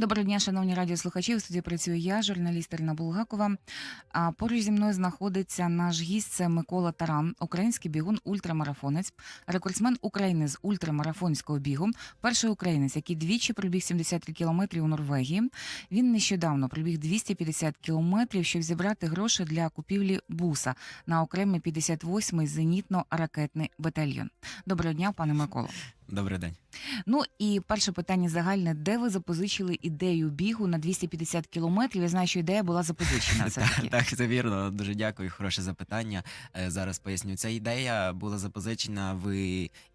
Доброго дня, шановні радіослухачі. У студії працюю я, журналіст Ірина Булгакова. А поруч зі мною знаходиться наш гість це Микола Таран, український бігун ультрамарафонець, рекордсмен України з ультрамарафонського бігу, перший українець, який двічі пробіг 73 кілометри у Норвегії. Він нещодавно пробіг 250 кілометрів, щоб зібрати гроші для купівлі буса на окремий 58-й зенітно-ракетний батальйон. Доброго дня, пане Миколо. Добрий день. Ну і перше питання загальне: де ви запозичили ідею бігу на 250 кілометрів? Я знаю, що ідея була запозичена. Все таки. Так, це вірно. Дуже дякую. Хороше запитання. Е, Зараз поясню. Ця ідея була запозичена в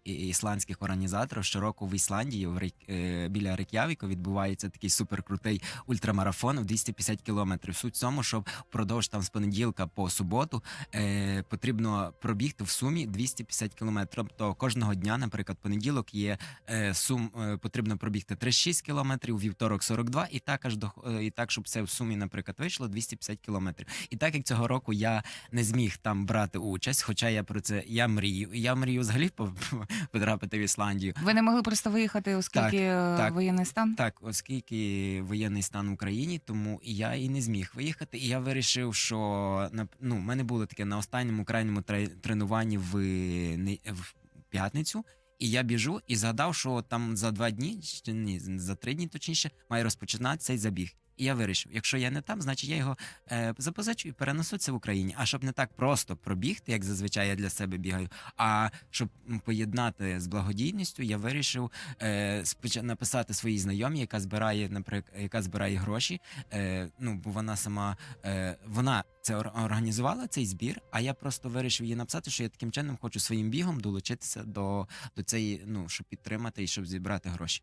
ісландських організаторів. Щороку в Ісландії в е, біля Рейк'явіка відбувається такий суперкрутий ультрамарафон в 250 кілометрів. Суть в тому, щоб впродовж там з понеділка по суботу е, потрібно пробігти в сумі 250 кілометрів. Тобто кожного дня, наприклад, понеділок є е, сум е, потрібно пробігти 36 кілометрів, вівторок 42, і так аж до е, і так, щоб це в сумі, наприклад, вийшло 250 кілометрів. І так як цього року я не зміг там брати участь, хоча я про це я мрію. Я мрію взагалі по- потрапити в Ісландію. Ви не могли просто виїхати, оскільки так. воєнний стан? Так, оскільки воєнний стан в Україні, тому я і не зміг виїхати. І я вирішив, що ну, в мене було таке на останньому крайньому тре- тренуванні в, в п'ятницю. І я біжу і згадав, що там за два дні, чи ні, за три дні точніше, має розпочинати цей забіг. І я вирішив, якщо я не там, значить я його е, запозичу і перенесу це в Україні. А щоб не так просто пробігти, як зазвичай я для себе бігаю, а щоб поєднати з благодійністю, я вирішив е, споча- написати своїй знайомій, яка збирає, наприклад, яка збирає гроші. Е, ну, бо вона сама е, вона це організувала цей збір. А я просто вирішив їй написати, що я таким чином хочу своїм бігом долучитися до, до цієї, ну щоб підтримати і щоб зібрати гроші.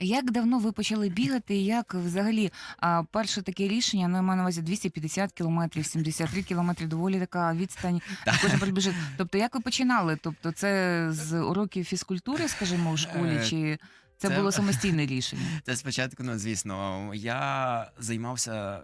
Як давно ви почали бігати? і Як взагалі а, перше таке рішення? Ну, я маю на увазі 250 кілометрів, 73 кілометри, доволі така відстань. Кожен прибіжить. Тобто, як ви починали? Тобто, це з уроків фізкультури, скажімо, у школі, Е, чи це, це- було самостійне рішення? Це спочатку, ну звісно, я займався.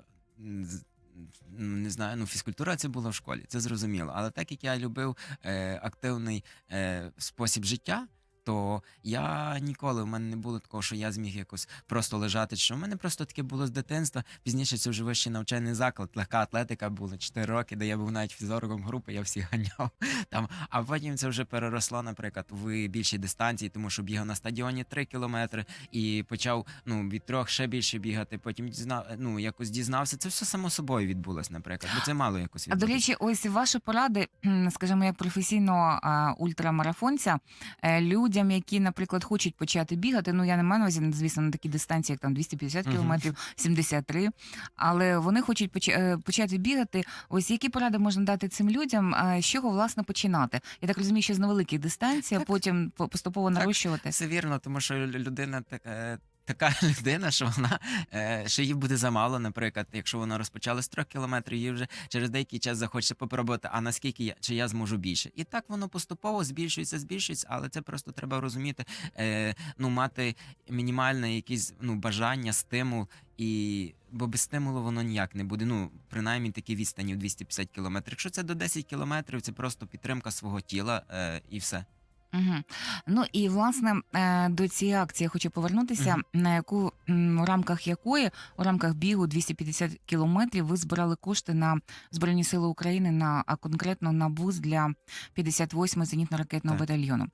М, Не знаю, ну фізкультура це була в школі, це зрозуміло. Але так як я любив е, активний е, спосіб життя, то я ніколи в мене не було такого, що я зміг якось просто лежати. Що в мене просто таке було з дитинства. Пізніше це вже вищий навчальний заклад. Легка атлетика була 4 роки, де я був навіть фізоргом групи, я всіх ганяв там. А потім це вже переросло, наприклад, в більші дистанції, тому що бігав на стадіоні 3 кілометри і почав ну від трьох ще більше бігати. Потім дізнав, ну якось дізнався. Це все само собою відбулось, наприклад, бо це мало якось А до речі, ось ваші поради, скажімо, як професійного ультрамарафонця, е, людям, які, наприклад, хочуть почати бігати. Ну я не маю на увазі, звісно, на такі дистанції, як там 250 Мгм. кілометрів, 73, але вони хочуть поч- е, почати бігати. Ось які поради можна дати цим людям, з чого власне починати? Я так розумію, що з невеликих дистанцій, а потім по- поступово Так. нарощувати. Все вірно, тому що людина така. Така людина, що вона е, що їй буде замало, наприклад, якщо вона розпочала з трьох кілометрів, їй вже через деякий час захочеться попробувати, а наскільки я чи я зможу більше. І так воно поступово збільшується, збільшується, але це просто треба розуміти, е, ну мати мінімальне якесь ну бажання, стимул, і бо без стимулу воно ніяк не буде. Ну принаймні такі відстані в 250 кілометрів. Якщо це до 10 кілометрів, це просто підтримка свого тіла е, і все. Угу. Ну і власне е, до цієї акції я хочу повернутися, на яку у рамках якої у рамках бігу 250 кілометрів ви збирали кошти на збройні сили України на а конкретно на бус для 58 зенітно-ракетного Так. батальйону.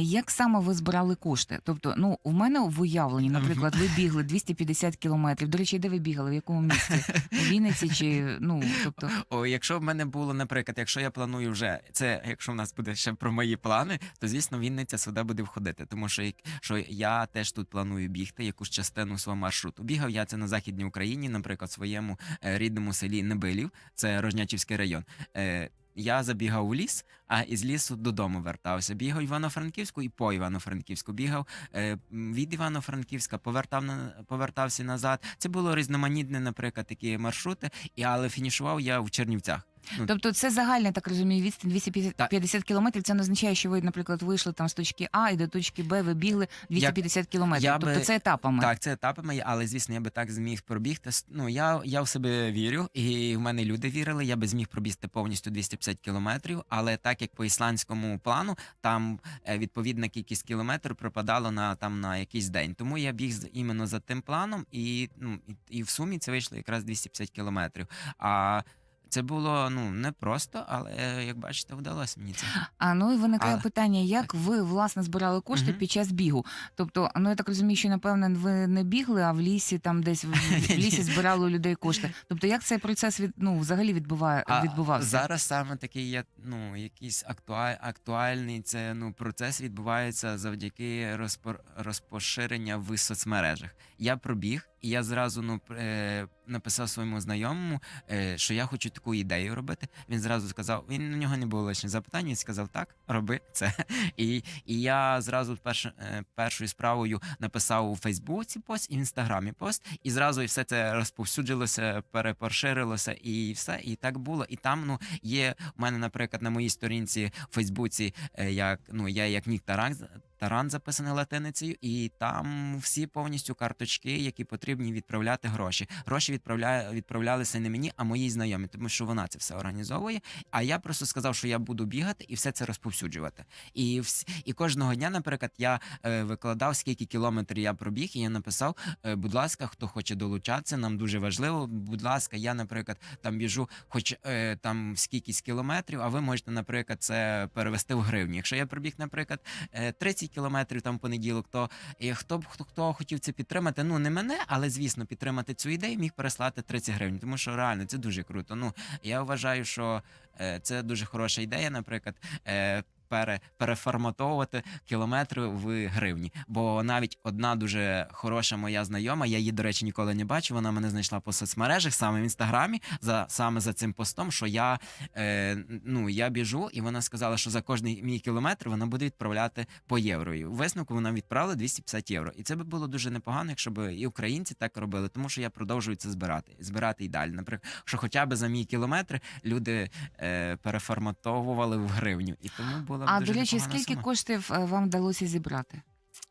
Як саме ви збирали кошти? Тобто, ну у мене в уявленні, наприклад, ви бігли 250 кілометрів. До речі, де ви бігали? В якому місці? У Вінниці чи ну тобто. О, якщо в мене було, наприклад, якщо я планую вже це, якщо в нас буде ще про мої плани, то звісно Вінниця сюди буде входити. Тому що, що я теж тут планую бігти якусь частину свого маршруту. Бігав я це на західній Україні, наприклад, в своєму е, рідному селі Небилів, це Рожнячівський район. Е, я забігав у ліс, а із лісу додому вертався. Бігав Івано-Франківську і по Івано-Франківську. Бігав е, від Івано-Франківська, повертав на повертався назад. Це було різноманітне, наприклад, такі маршрути. І але фінішував я в Чернівцях. Ну, Тобто це загальна, так розумію, відстань 250 кілометрів. Це не означає, що ви, наприклад, вийшли там з точки А і до точки Б, ви бігли 250 кілометрів. я Тобто би- це етапами. Так, це етапами, але звісно, я би так зміг пробігти. Ну я, я в себе вірю, і в мене люди вірили. Я би зміг пробігти повністю 250 кілометрів. Але так як по ісландському плану, там е, відповідна кількість кілометрів пропадало на там на якийсь день. Тому я біг іменно за тим планом, і ну і, і в сумі це вийшло якраз 250 кілометрів. А це було ну непросто, але як бачите, вдалося мені це. А ну і виникає Але- питання, як ви власне збирали кошти Мгм. під час бігу? Тобто, ну я так розумію, що напевне ви не бігли, а в лісі там десь в, лісі збирали у людей кошти. Тобто, як цей процес від ну взагалі відбуває А відбувався? зараз саме такий є, ну якийсь актуаль, актуальний це ну процес відбувається завдяки розпор, розпоширення в соцмережах. Я пробіг, і я зразу ну е, написав своєму знайомому, е, що я хочу таку ідею робити. Він зразу сказав, він у нього не було лише запитань. Він сказав, так, роби це. І, і я зразу перш, е, першою справою написав у Фейсбуці пост і в інстаграмі пост, і зразу все це розповсюджилося, перепоширилося, і все. І так було. І там ну є у мене, наприклад, на моїй сторінці в Фейсбуці, е, як ну я як Нік Таран. Таран записаний латиницею, і там всі повністю карточки, які потрібні відправляти гроші. Гроші відправляє, відправлялися не мені, а моїй знайомі, тому що вона це все організовує. А я просто сказав, що я буду бігати і все це розповсюджувати. І вс... і кожного дня, наприклад, я е, викладав, скільки кілометрів я пробіг, і я написав: е, будь ласка, хто хоче долучатися, нам дуже важливо. Будь ласка, я, наприклад, там біжу, хоч е, там скількись кілометрів, а ви можете, наприклад, це перевести в гривні. Якщо я пробіг, наприклад, е, 30 кілометрів там понеділок, то і хто б хто, хто хотів це підтримати, ну не мене, але звісно, підтримати цю ідею, міг переслати 30 гривень, тому що реально це дуже круто. Ну я вважаю, що е, це дуже хороша ідея, наприклад. Е, Пере, переформатовувати кілометри в гривні. Бо навіть одна дуже хороша моя знайома, я її, до речі, ніколи не бачу. Вона мене знайшла по соцмережах, саме в інстаграмі, за саме за цим постом, що я е, ну я біжу, і вона сказала, що за кожний мій кілометр вона буде відправляти по євро. І висновку вона відправила 250 євро. І це би було дуже непогано, якщо б і українці так робили, тому що я продовжую це збирати, збирати і далі. Наприклад, що хоча б за мій кілометр люди е, переформатовували в гривню, і тому було б А до речі, непогана скільки коштів е, вам вдалося зібрати?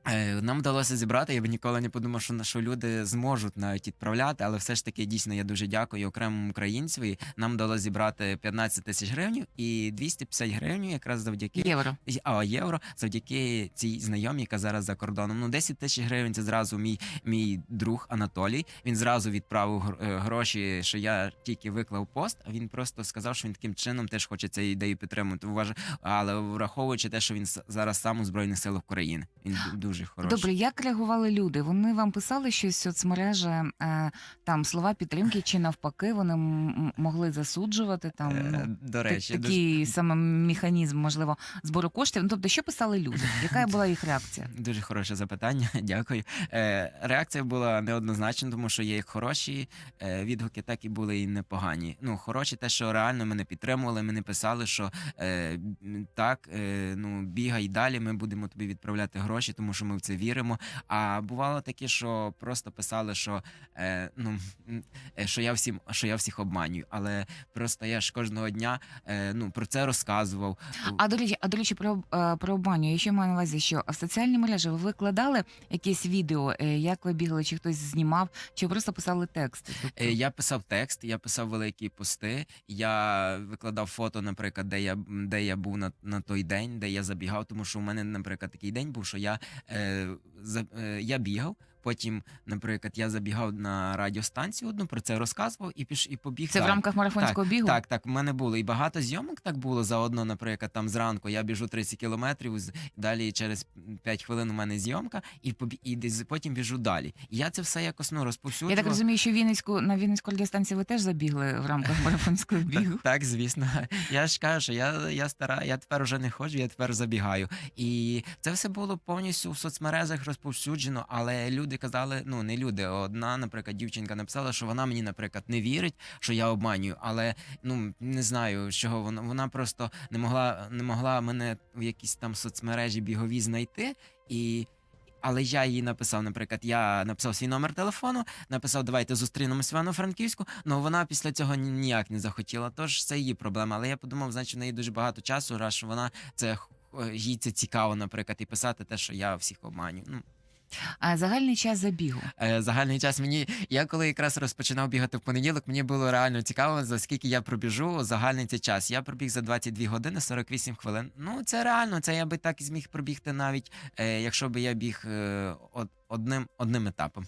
Е, Нам вдалося зібрати. Я б ніколи не подумав, що, що люди зможуть навіть відправляти, але все ж таки дійсно я дуже дякую окремому українцеві. Нам вдалося зібрати 15 тисяч гривень і 250 гривень якраз завдяки Євро. а євро завдяки цій знайомій, яка зараз за кордоном. Ну 10 тисяч гривень. Це зразу мій мій друг Анатолій. Він зразу відправив е, гроші, що я тільки виклав пост. А він просто сказав, що він таким чином теж хоче цю ідею підтримувати. Але враховуючи те, що він зараз сам у збройних силах України. Він ду- дуже хороший. Добре, як реагували люди? Вони вам писали щось в соцмережі, е, там слова підтримки, чи навпаки, вони могли засуджувати там Е, ну, До речі, дуже- такий саме механізм, можливо, збору коштів. Ну, тобто, що писали люди? Яка була їх реакція? Дуже хороше запитання, дякую. Е, реакція була неоднозначна, тому що є як хороші е, відгуки, так і були і непогані. Ну, хороші, те, що реально мене підтримували, мене писали, що е, так, е, ну бігай далі, ми будемо тобі відправляти гроші, тому що ми в це віримо. А бувало таке, що просто писали, що е, ну е, що я всім, що я всіх обманюю. Але просто я ж кожного дня е, ну про це розказував. А до речі, а до речі, про, е, про баню. Я ще маю на увазі, що в соціальні мережі ви викладали якісь відео, е, як ви бігали, чи хтось знімав, чи просто писали тексти? Тобто, Е, Я писав текст, я писав великі пости. Я викладав фото, наприклад, де я де я був на, на той день, де я забігав. Тому що у мене, наприклад, такий день був, що я, я бігав. Потім, наприклад, я забігав на радіостанцію одну, про це розказував і піш і побіг. це в рамках марафонського бігу? Так, так, в мене було і багато зйомок так було заодно, наприклад, там зранку я біжу 30 кілометрів, далі через 5 хвилин у мене зйомка, і побі... і десь потім біжу далі. І я це все якось ну Я так розумію, що Вінницьку на Вінницьку радіостанцію ви теж забігли в рамках марафонського бігу. Так, так, звісно. Я ж кажу, що я, я стара, я тепер вже не ходжу, я тепер забігаю. І це все було повністю в соцмережах розповсюджено, але люди казали, ну не люди. Одна, наприклад, дівчинка написала, що вона мені, наприклад, не вірить, що я обманюю, але ну не знаю, чого вона. Вона просто не могла, не могла мене в якісь там соцмережі бігові знайти і. але я їй написав, наприклад, я написав свій номер телефону, написав, давайте зустрінемось в Івано-Франківську. Ну вона після цього ні- ніяк не захотіла. Тож це її проблема. Але я подумав, значить, в неї дуже багато часу, раз вона це їй це цікаво, наприклад, і писати те, що я всіх обманю. Ну А загальний час забігу. е, загальний час мені. Я коли якраз розпочинав бігати в понеділок, мені було реально цікаво, за скільки я пробіжу загальний цей час. Я пробіг за 22 години 48 хвилин. Ну це реально. Це я би так і зміг пробігти навіть, е, якщо би я біг е, од- одним одним етапом.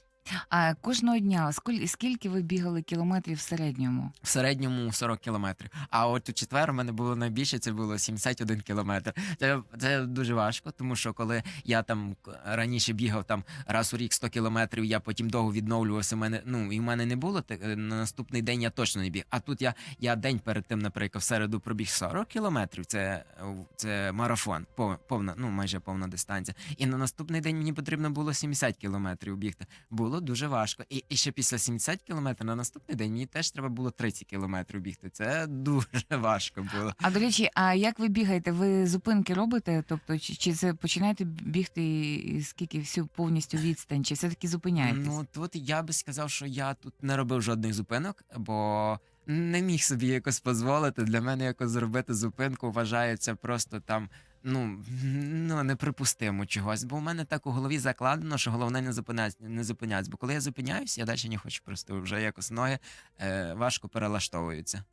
А кожного дня скіль- скільки ви бігали кілометрів в середньому? В середньому 40 кілометрів. А от у четвер у мене було найбільше, це було 71 кілометр. Це, це дуже важко, тому що коли я там раніше бігав там раз у рік 100 кілометрів, я потім довго відновлювався. в Мене ну і в мене не було так, е, на наступний день я точно не біг. А тут я, я день перед тим, наприклад, в середу пробіг 40 кілометрів. Це, е, це марафон, пов- повна, ну майже повна дистанція. І на наступний день мені потрібно було 70 кілометрів бігти. Було дуже важко. І, і ще після 70 кілометрів на наступний день мені теж треба було 30 кілометрів бігти. Це дуже важко було. А до речі, а як ви бігаєте? Ви зупинки робите? Тобто, чи, чи це починаєте бігти скільки всю повністю відстань, чи все таки зупиняєтесь? Ну тут я би сказав, що я тут не робив жодних зупинок, бо не міг собі якось дозволити. Для мене якось зробити зупинку вважається просто там. Ну, ну неприпустимо чогось, бо у мене так у голові закладено, що головне не зупинятися, не зупинятися. Бо коли я зупиняюсь, я далі не хочу просто вже якось ноги е, важко перелаштовуються.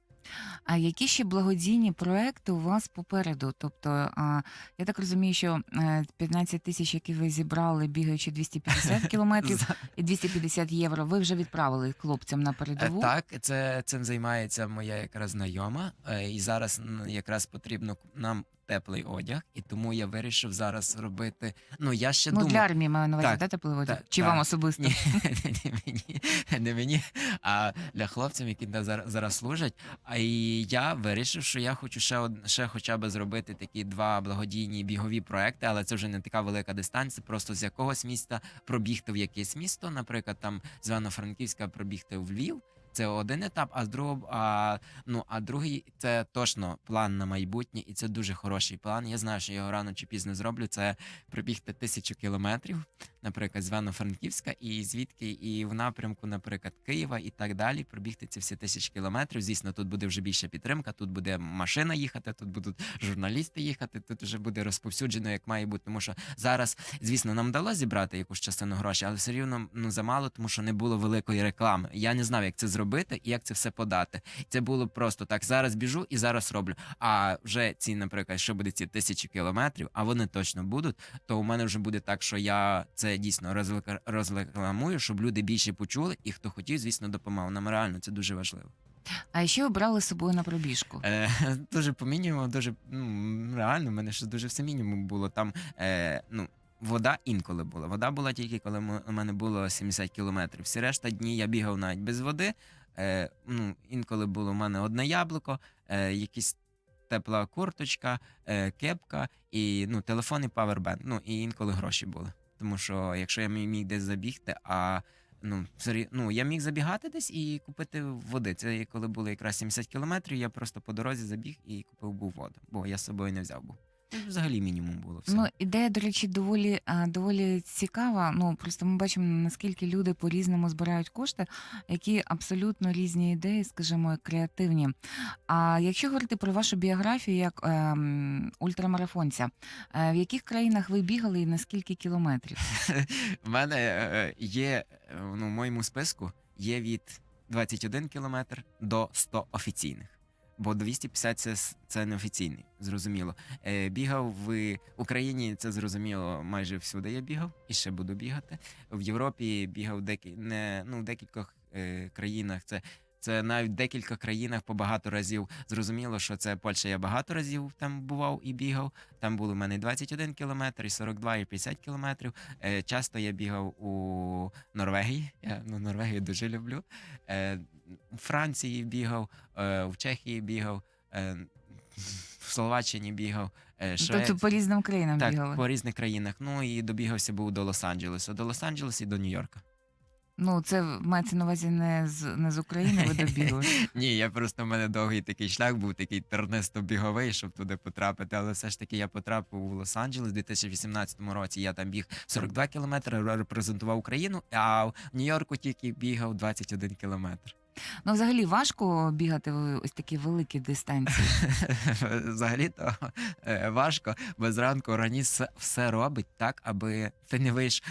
А які ще благодійні проекти у вас попереду? Тобто, а, я так розумію, що е, 15 тисяч, які ви зібрали, бігаючи 250 кілометрів і 250 євро, ви вже відправили хлопцям на Е, передову. Так, це цим займається моя якраз знайома, е, і зараз якраз потрібно нам теплий одяг, і тому я вирішив зараз робити. Ну я ще Ну, думаю, для армії маю на увазі, Так, да, теплий одяг? так, Чи так. вам особисто? Ні, не мені, не мені, а для хлопців, які зараз, зараз служать. А і я вирішив, що я хочу ще од, ще хоча б зробити такі два благодійні бігові проекти, але це вже не така велика дистанція. Просто з якогось міста пробігти в якесь місто, наприклад, там з Івано-Франківська пробігти в Львів. Це один етап, а з другого, а, ну, а другий це точно план на майбутнє, і це дуже хороший план. Я знаю, що я його рано чи пізно зроблю. Це пробігти тисячу кілометрів, наприклад, з Івано-Франківська, і звідки і в напрямку, наприклад, Києва і так далі. Пробігти ці всі тисячі кілометрів. Звісно, тут буде вже більша підтримка. Тут буде машина їхати, тут будуть журналісти їхати. Тут вже буде розповсюджено, як має бути. Тому що зараз, звісно, нам вдалося зібрати якусь частину грошей, але все рівно ну замало, тому що не було великої реклами. Я не знав, як це зробити і як це все подати. Це було просто так. Зараз біжу і зараз роблю. А вже ці, наприклад, що буде ці тисячі кілометрів, а вони точно будуть. То у мене вже буде так, що я це дійсно розрекламую, щоб люди більше почули, і хто хотів, звісно, допомагав. Нам реально це дуже важливо. А ще ви брали з собою на пробіжку? Е, дуже по мінімуму, дуже ну, реально, в мене ще дуже все мінімум було. Там е, ну, вода інколи була. Вода була тільки коли у мене було 70 кілометрів. Всі решта дні я бігав навіть без води. Е, ну, інколи було в мене одне яблуко, е, якісь тепла курточка, е, кепка і ну, телефон і павербенк. Ну і інколи гроші були. Тому що якщо я міг, десь забігти, а ну, ну, я міг забігати десь і купити води. Це коли було якраз 70 кілометрів, я просто по дорозі забіг і купив був воду, бо я з собою не взяв був. Це Взагалі мінімум було все. Ну, ідея, до речі, доволі, а, доволі цікава. Ну, просто ми бачимо, наскільки люди по-різному збирають кошти, які абсолютно різні ідеї, скажімо, креативні. А якщо говорити про вашу біографію як ем, ультрамарафонця, е, в яких країнах ви бігали і на скільки кілометрів? В мене е, є е, ну, в моєму списку є від 21 кілометр до 100 офіційних. Бо 250 це, це неофіційний, зрозуміло. Е, бігав в Україні, це зрозуміло, майже всюди я бігав і ще буду бігати. В Європі бігав декі, не, ну, в декількох е, країнах. Це, це навіть в декількох країнах по багато разів. Зрозуміло, що це Польща я багато разів там бував і бігав. Там було в мене 21 кілометр, і 42, і 50 кілометрів. Е, часто я бігав у Норвегії. Я ну, Норвегію дуже люблю. Е, у Франції бігав, е, в Чехії бігав, е, в Словаччині бігав. Е, Шве... Тобто по різним країнам Так, бігали. по різних країнах. Ну і добігався був до Лос-Анджелеса. До Лос-Анджелеса і до Нью-Йорка. Ну, це мається на увазі не з не з України ви добігли. Ні, я просто в мене довгий такий шлях був, такий тернисто-біговий, щоб туди потрапити. Але все ж таки я потрапив у Лос-Анджелес у 2018 році. Я там біг 42 кілометри, репрезентував Україну, а в Нью-Йорку тільки бігав 21 кілометр. Ну, взагалі важко бігати ось такі великі дистанції. Взагалі то е, важко, бо зранку організм все- все робить так, аби ти не вийшов.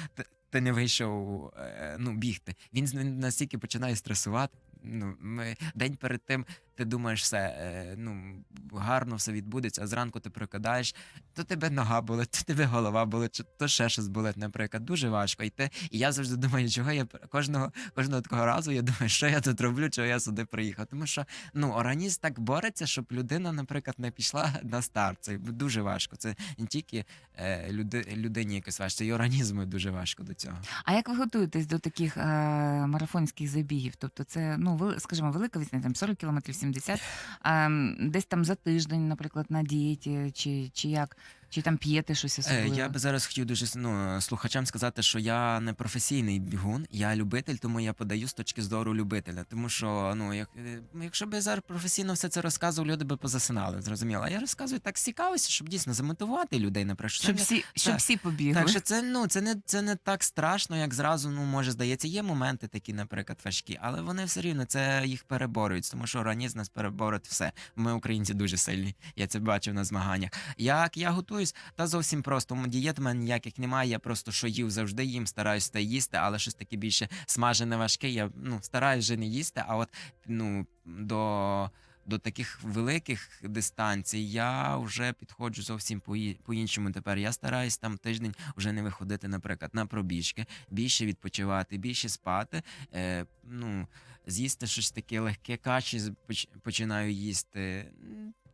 Ти не вийшов е, ну, бігти. Він настільки починає стресувати. Ну, ми, день перед тим ти думаєш, все е, ну, гарно все відбудеться, а зранку ти прокидаєш, то тебе нога болить, то тебе голова болить, то ще щось болить, наприклад. Дуже важко йти. І я завжди думаю, чого я кожного, кожного такого разу я думаю, що я тут роблю, чого я сюди приїхав. Тому що ну, організм так бореться, щоб людина, наприклад, не пішла на старт. Це дуже важко. Це не тільки е, люди, людині якось важко, і організму дуже важко до цього. А як ви готуєтесь до таких е, марафонських забігів? Тобто, це ну скажімо, велика відстань, там 40 кілометрів, 70, а, м, десь там за тиждень, наприклад, на дієті, чи, чи як, чи там п'єте щось Е, особливе? Я би зараз хотів дуже ну, слухачам сказати, що я не професійний бігун, я любитель, тому я подаю з точки зору любителя. Тому що ну, як, е, якщо би я зараз професійно все це розказував, люди би позасинали, зрозуміло. А я розказую так з цікавості, щоб дійсно замотивувати людей, наприклад. що щоб всі, щоб всі побігли. Так, що це ну це не це не так страшно, як зразу ну може здається. Є моменти такі, наприклад, важкі, але вони все рівно це їх переборюють, тому що організм нас переборить все. Ми українці дуже сильні. Я це бачив на змаганнях. Як я готуюсь, та зовсім просто. Дієт в мене ніяких немає. Я просто що їв завжди їм, стараюсь те їсти, але щось таке більше смажене важке. Я ну стараюсь вже не їсти. А от ну до. До таких великих дистанцій я вже підходжу зовсім по- по-іншому. Тепер я стараюсь там тиждень вже не виходити, наприклад, на пробіжки, більше відпочивати, більше спати. Е, ну, з'їсти щось таке легке, каші починаю їсти.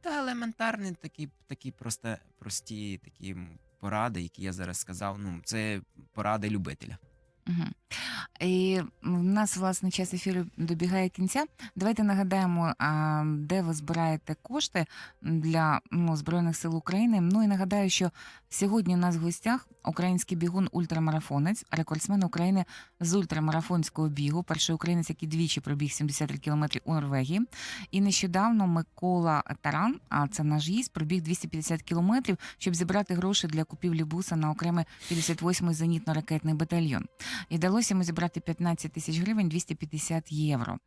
Та елементарні такі, такі просто, прості такі поради, які я зараз сказав. Ну, це поради любителя. Угу. І в нас, власне, час ефіру добігає кінця. Давайте нагадаємо, де ви збираєте кошти для ну, Збройних сил України. Ну і нагадаю, що сьогодні у нас в гостях український бігун ультрамарафонець, рекордсмен України з ультрамарафонського бігу, перший українець, який двічі пробіг 73 кілометри у Норвегії. І нещодавно Микола Таран, а це наш гість, пробіг 250 кілометрів, щоб зібрати гроші для купівлі буса на окремий 58-й зенітно-ракетний батальйон. І вдалося йому зібрати 15 тисяч гривень 250 євро.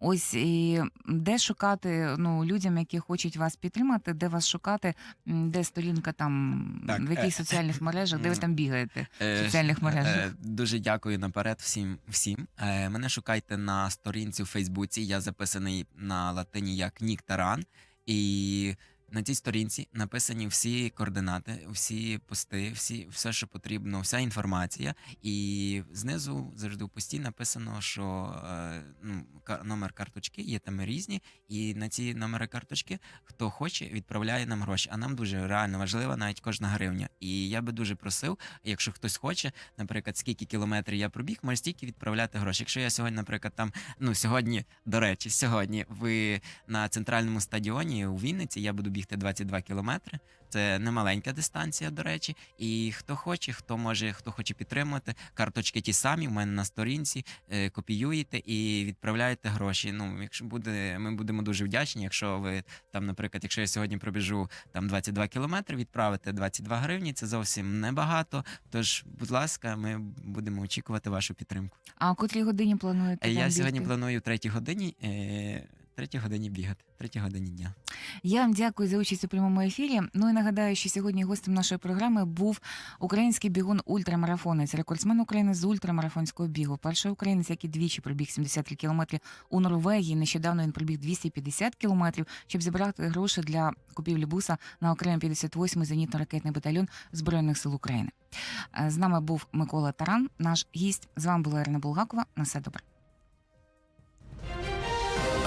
Ось і де шукати ну, людям, які хочуть вас підтримати, де вас шукати, де сторінка там, Так, в яких е, соціальних мережах, де ви там бігаєте? Е, соціальних мережах. е, Дуже дякую наперед всім. всім. Е, Мене шукайте на сторінці у Фейсбуці. Я записаний на латині як Нік Таран. І на цій сторінці написані всі координати, всі пости, всі, все, що потрібно, вся інформація. І знизу завжди в пості написано, що е, ну, номер карточки є там різні, і на ці номери карточки, хто хоче, відправляє нам гроші. А нам дуже реально важлива навіть кожна гривня. І я би дуже просив, якщо хтось хоче, наприклад, скільки кілометрів я пробіг, може стільки відправляти гроші. Якщо я сьогодні, наприклад, там ну сьогодні, до речі, сьогодні ви на центральному стадіоні у Вінниці, я буду бігти 22 кілометри. Це не маленька дистанція, до речі. І хто хоче, хто може, хто хоче підтримати, карточки ті самі в мене на сторінці. е, Копіюєте і відправляєте гроші. Ну, якщо буде, ми будемо дуже вдячні. Якщо ви там, наприклад, якщо я сьогодні пробіжу там 22 кілометри, відправите 22 гривні. Це зовсім небагато. Тож, будь ласка, ми будемо очікувати вашу підтримку. А о котрій годині плануєте? Е, там Я сьогодні бігти? планую в третій годині. Третій годині бігати, третій годині дня. Я вам дякую за участь у прямому ефірі. Ну і нагадаю, що сьогодні гостем нашої програми був український бігун ультрамарафонець, рекордсмен України з ультрамарафонського бігу. Перший українець, який двічі пробіг 73 кілометри у Норвегії. Нещодавно він пробіг 250 кілометрів, щоб зібрати гроші для купівлі буса на окремий 58-й зенітно-ракетний батальйон збройних сил України. З нами був Микола Таран, наш гість. З вами була Ірина Булгакова. На все добре.